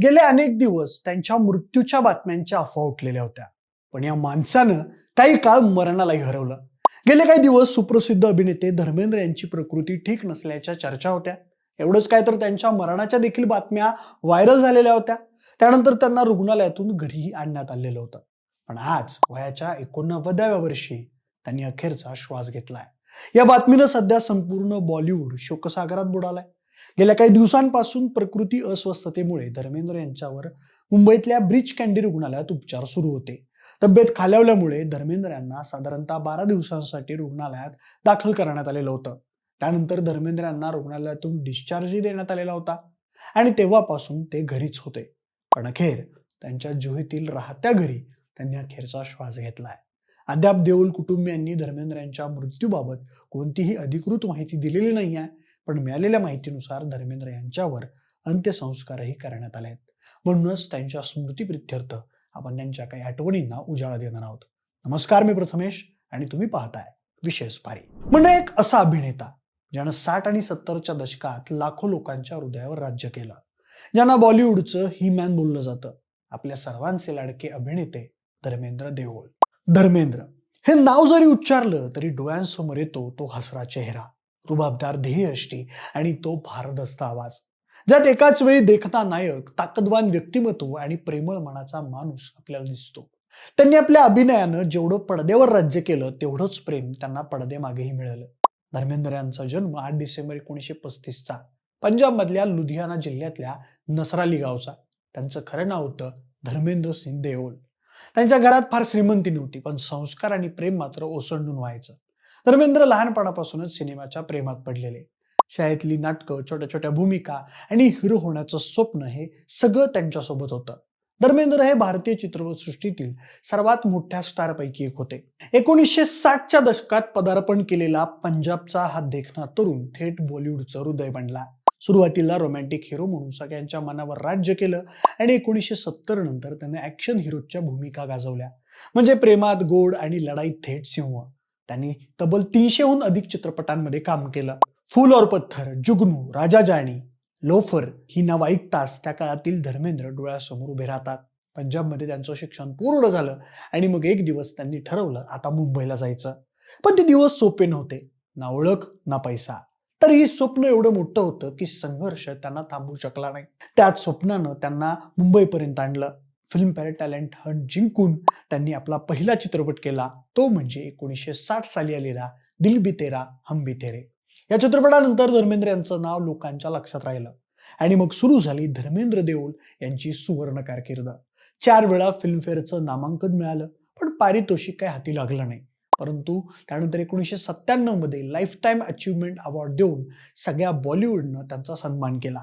गेले अनेक दिवस त्यांच्या मृत्यूच्या बातम्यांच्या अफवा उठलेल्या होत्या. पण या माणसानं काही काळ मरणालाही हरवलं. गेले काही दिवस सुप्रसिद्ध अभिनेते धर्मेंद्र यांची प्रकृती ठीक नसल्याच्या चर्चा होत्या. एवढंच काय तर त्यांच्या मरणाच्या देखील बातम्या व्हायरल झालेल्या होत्या. त्यानंतर त्यांना रुग्णालयातून घरीही आणण्यात आलेलं होतं. पण आज वयाच्या एकोणनव्वदाव्या वर्षी त्यांनी अखेरचा श्वास घेतलाय. या बातमीनं सध्या संपूर्ण बॉलिवूड शोकसागरात बुडालाय. गेल्या काही दिवसांपासून प्रकृती अस्वस्थतेमुळे धर्मेंद्र यांच्यावर मुंबईतल्या ब्रिज कँडी रुग्णालयात उपचार सुरू होते. तब्येत खालावल्यामुळे धर्मेंद्र यांना साधारणतः बारा दिवसांसाठी रुग्णालयात दाखल करण्यात आलेलं होतं. त्यानंतर धर्मेंद्र यांना रुग्णालयातून डिस्चार्जही देण्यात आलेला होता आणि तेव्हापासून ते घरीच होते. पण अखेर त्यांच्या जुहीतील राहत्या घरी त्यांनी अखेरचा श्वास घेतलाय. अद्याप देऊल कुटुंबियांनी धर्मेंद्र यांच्या मृत्यूबाबत कोणतीही अधिकृत माहिती दिलेली नाही आहे पण मिळालेल्या माहितीनुसार धर्मेंद्र यांच्यावर अंत्यसंस्कारही करण्यात आले आहेत. म्हणूनच त्यांच्या स्मृतीप्रित्यर्थ आपण त्यांच्या काही आठवणींना उजाळा देणार आहोत. नमस्कार मी प्रथमेश आणि तुम्ही पाहताय विशेष पारी. म्हणजे एक असा अभिनेता ज्यानं साठ आणि सत्तरच्या दशकात लाखो लोकांच्या हृदयावर राज्य केलं. ज्यांना बॉलिवूडचं ही मॅन बोललं जातं. आपल्या सर्वांचे लाडके अभिनेते धर्मेंद्र देओल. धर्मेंद्र हे नाव जरी उच्चारलं तरी डोळ्यांसमोर येतो तो हसरा चेहरा. रुबाबदार ध्येयष्टी आणि तो भारदस्त आवाज. ज्यात एकाच वेळी देखता नायक ताकदवान व्यक्तिमत्व आणि प्रेमळ मनाचा माणूस आपल्याला दिसतो. त्यांनी आपल्या अभिनयानं जेवढं पडद्यावर राज्य केलं तेवढंच प्रेम त्यांना पडद्यामागेही मिळालं. धर्मेंद्र यांचा जन्म आठ डिसेंबर एकोणीसशे पस्तीसचा. पंजाबमधल्या लुधियाना जिल्ह्यातल्या नसराली गावचा. त्यांचं खरं नाव होतं धर्मेंद्र सिंग देओल. त्यांच्या घरात फार श्रीमंती नव्हती पण संस्कार आणि प्रेम मात्र ओसंडून व्हायचं. धर्मेंद्र लहानपणापासूनच सिनेमाच्या प्रेमात पडलेले. शाळेतली नाटकं छोट्या छोट्या भूमिका आणि हिरो होण्याचं स्वप्न हे सगळं त्यांच्यासोबत होतं. धर्मेंद्र हे भारतीय चित्रपटसृष्टीतील सर्वात मोठ्या स्टारपैकी एक होते. एकोणीसशे साठच्या दशकात पदार्पण केलेला पंजाबचा हा देखणा तरुण थेट बॉलिवूडचं हृदय बनला. सुरुवातीला रोमॅन्टिक हिरो म्हणून सगळ्यांच्या मनावर राज्य केलं आणि एकोणीसशे सत्तर नंतर त्याने ऍक्शन हिरोच्या भूमिका गाजवल्या. म्हणजे प्रेमात गोड आणि लढाईत थेट सिंह. त्यांनी तब्बल तीनशेहून अधिक चित्रपटांमध्ये काम केलं. फूल और पत्थर जुगनू राजा जाणी लोफर ही नाव ऐकताच त्या काळातील धर्मेंद्र डोळ्यासमोर उभे राहतात. पंजाबमध्ये त्यांचं शिक्षण पूर्ण झालं आणि मग एक दिवस त्यांनी ठरवलं आता मुंबईला जायचं. पण ते दिवस सोपे नव्हते. ना ओळख ना पैसा. तर ही स्वप्न एवढं मोठं होतं की संघर्ष त्यांना थांबू शकला नाही. त्याच स्वप्नानं त्यांना मुंबईपर्यंत आणलं. फिल्मफेअर टॅलेंट हंट जिंकून त्यांनी आपला पहिला चित्रपट केला तो म्हणजे एकोणीसशे साठ साली आलेला दिल बितेरा हम बितेरे या चित्रपटानंतर धर्मेंद्र यांचं नाव लोकांच्या लक्षात राहिलं. आणि मग सुरू झाली धर्मेंद्र देओल यांची सुवर्ण कारकीर्द. चार वेळा फिल्मफेअरचं नामांकन मिळालं पण पारितोषिक काही हाती लागलं नाही. परंतु त्यानंतर एकोणीसशे सत्त्याण्णवमध्ये लाईफ टाईम अचीवमेंट अवॉर्ड देऊन सगळ्या बॉलिवूडनं त्यांचा सन्मान केला.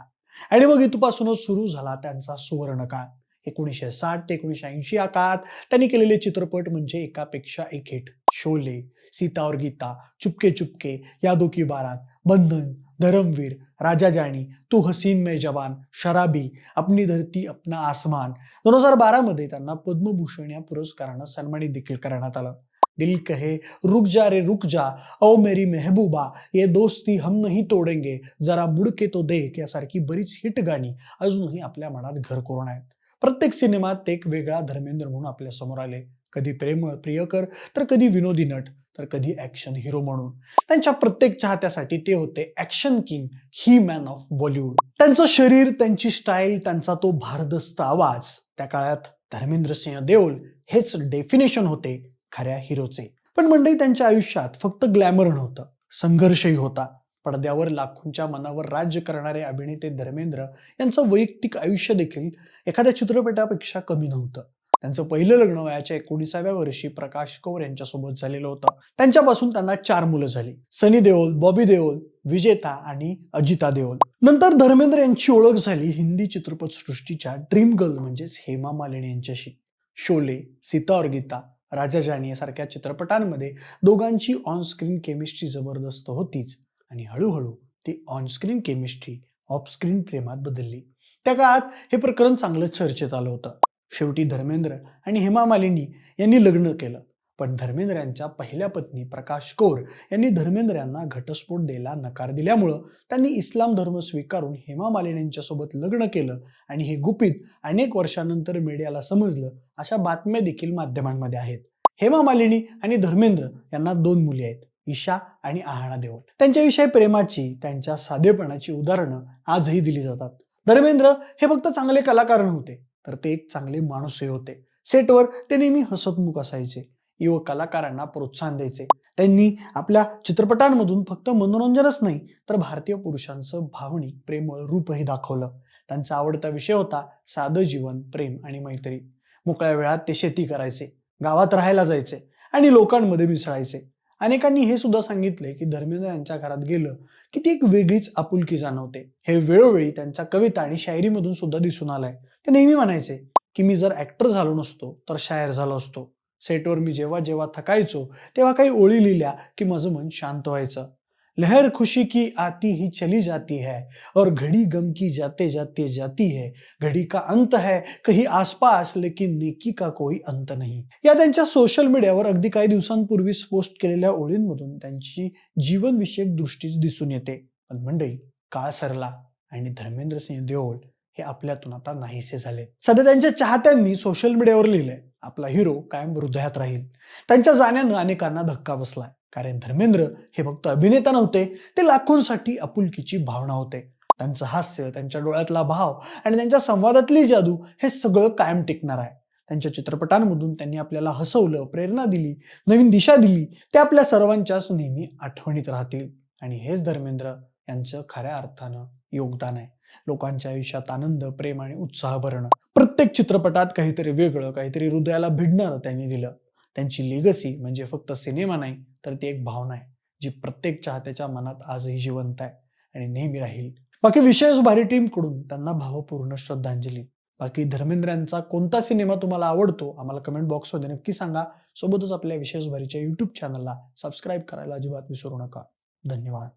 आणि मग इथपासूनच सुरू झाला त्यांचा सुवर्ण काळ. एकोणीसशे साठ ते एकोणीसशे ऐंशी या काळात त्यांनी केलेले चित्रपट म्हणजे एकापेक्षा एक हिट. शोले सीता और गीता चुपके चुपके यादो की बारात बंधन धरमवीर राजा जाणी तू हसीन मे जवान शराबी अपनी धरती अपना आसमान. दोन हजार बारामध्ये त्यांना पद्मभूषण या पुरस्कारानं सन्मानित देखील करण्यात आलं. दिल कहे रुक जा रे रुक जा. ओ मेरी मेहबूबा ये दोस्ती हम नहीं तोडेंगे. जरा मुडके तो देख यासारखी बरीच हिट गाणी अजूनही आपल्या मनात घर करून आहेत. प्रत्येक सिनेमात एक वेगळा धर्मेंद्र म्हणून आपल्यासमोर आले. कधी प्रेम प्रियकर तर कधी विनोदी नट तर कधी ऍक्शन हिरो म्हणून. त्यांच्या प्रत्येक चाहत्यासाठी ते होते action king he man of Bollywood त्यांचं शरीर त्यांची स्टाईल त्यांचा तो भारदस्त आवाज त्या काळात धर्मेंद्र सिंह देओल हेच डेफिनेशन होते खऱ्या हिरोचे पण मंडळी त्यांच्या आयुष्यात फक्त ग्लॅमर नव्हतं. संघर्षही होता. पडद्यावर लाखोंच्या मनावर राज्य करणारे अभिनेते धर्मेंद्र यांचं वैयक्तिक आयुष्य देखील एखाद्या चित्रपटापेक्षा कमी नव्हतं. त्यांचं पहिलं लग्न वयाच्या एकोणीसाव्या वर्षी प्रकाश कौर यांच्यासोबत झालेलं होतं. त्यांच्यापासून त्यांना चार मुलं झाली. सनी देओल बॉबी देओल विजेता आणि अजिता देओल. नंतर धर्मेंद्र यांची ओळख झाली हिंदी चित्रपटसृष्टीच्या ड्रीम गर्ल म्हणजेच हेमा मालिनी यांच्याशी. शोले सीता और गीता राजा जाणी सारख्या चित्रपटांमध्ये दोघांची ऑन स्क्रीन केमिस्ट्री जबरदस्त होतीच. आणि हळूहळू ती ऑनस्क्रीन केमिस्ट्री ऑफस्क्रीन प्रेमात बदलली. त्या काळात हे प्रकरण चांगलं चर्चेत आलं होतं. शेवटी धर्मेंद्र आणि हेमा मालिनी यांनी लग्न केलं. पण धर्मेंद्र यांच्या पहिल्या पत्नी प्रकाश कौर यांनी धर्मेंद्र यांना घटस्फोट द्यायला नकार दिल्यामुळं त्यांनी इस्लाम धर्म स्वीकारून हेमा मालिनी सोबत लग्न केलं आणि हे गुपित अनेक वर्षानंतर मीडियाला समजलं अशा बातम्या देखील माध्यमांमध्ये आहेत. हेमा मालिनी आणि धर्मेंद्र यांना दोन मुली आहेत. ईशा आणि आहाना देओल त्यांच्याविषयी प्रेमाची त्यांच्या साधेपणाची उदाहरणं आजही दिली जातात. धर्मेंद्र हे फक्त चांगले कलाकार नव्हते तर ते एक चांगले माणूसही होते. सेटवर ते नेहमी हसतमुख असायचे. युवक कलाकारांना प्रोत्साहन द्यायचे. त्यांनी आपल्या चित्रपटांमधून फक्त मनोरंजनच नाही तर भारतीय पुरुषांचं भावनिक प्रेमळ रूपही दाखवलं. त्यांचा आवडता विषय होता साधं जीवन प्रेम आणि मैत्री. मोकळ्या वेळात ते शेती करायचे गावात राहायला जायचे आणि लोकांमध्ये मिसळायचे. अनेकांनी हे सुद्धा सांगितले की धर्मेंद्र यांच्या घरात गेलं की ती एक वेगळीच आपुलकी जाणवते. हे वेळोवेळी त्यांच्या कविता आणि शायरीमधून सुद्धा दिसून आलंय. ते नेहमी म्हणायचे की मी जर ऍक्टर झालो नसतो तर शायर झालो असतो. सेटवर मी जेव्हा जेव्हा थकायचो तेव्हा काही ओळी लिहिल्या की माझं मन शांत व्हायचं. लहर खुशी की आती ही चली जाती है और घड़ी गम की जाते जाते जाती है। घड़ी का अंत है कहीं आसपास लेकिन नेकी का कोई अंत नहीं। या त्यांच्या सोशल मीडियावर अगदी काही दिवसांपूर्वी पोस्ट केलेल्या ओळींमधून त्यांची जीवनविषयक दृष्टीच दिसून येते. पण मंडळी काळ सरला आणि धर्मेंद्र सिंह देओल हे आपल्यातून आता नाहीसे झाले. सध्या त्यांच्या चाहत्यांनी सोशल मीडियावर लिहिलंय आपला हिरो कायम हृदयात राहील. त्यांच्या जाण्यानं अनेकांना धक्का बसलाय. कारण धर्मेंद्र हे फक्त अभिनेता नव्हते ते लाखोंसाठी आपुलकीची भावना होते. त्यांचं हास्य त्यांच्या डोळ्यातला भाव आणि त्यांच्या संवादातली जादू हे सगळं कायम टिकणार आहे. त्यांच्या चित्रपटांमधून त्यांनी आपल्याला हसवलं प्रेरणा दिली नवीन दिशा दिली ते आपल्या सर्वांच्याच नेहमी आठवणीत राहतील. आणि हेच धर्मेंद्र यांचं खऱ्या अर्थानं योगदान आहे. लोकांच्या आयुष्यात आनंद प्रेम आणि उत्साह भरणं प्रत्येक चित्रपटात काहीतरी वेगळं काहीतरी हृदयाला भिडणारं त्यांनी दिलं. त्यांची लेगसी म्हणजे फक्त सिनेमा नाही तर ती एक भावना आहे जी प्रत्येक चाहत्याच्या मनात आजही जिवंत आहे आणि नेहमी राहील. बाकी विशेष भारी टीमकडून त्यांना भावपूर्ण श्रद्धांजली. बाकी धर्मेंद्रांचा कोणता सिनेमा तुम्हाला आवडतो आम्हाला कमेंट बॉक्समध्ये नक्की सांगा. सोबतच आपल्या विशेष भारीच्या युट्यूब चॅनलला सबस्क्राईब करायला अजिबात विसरू नका. धन्यवाद.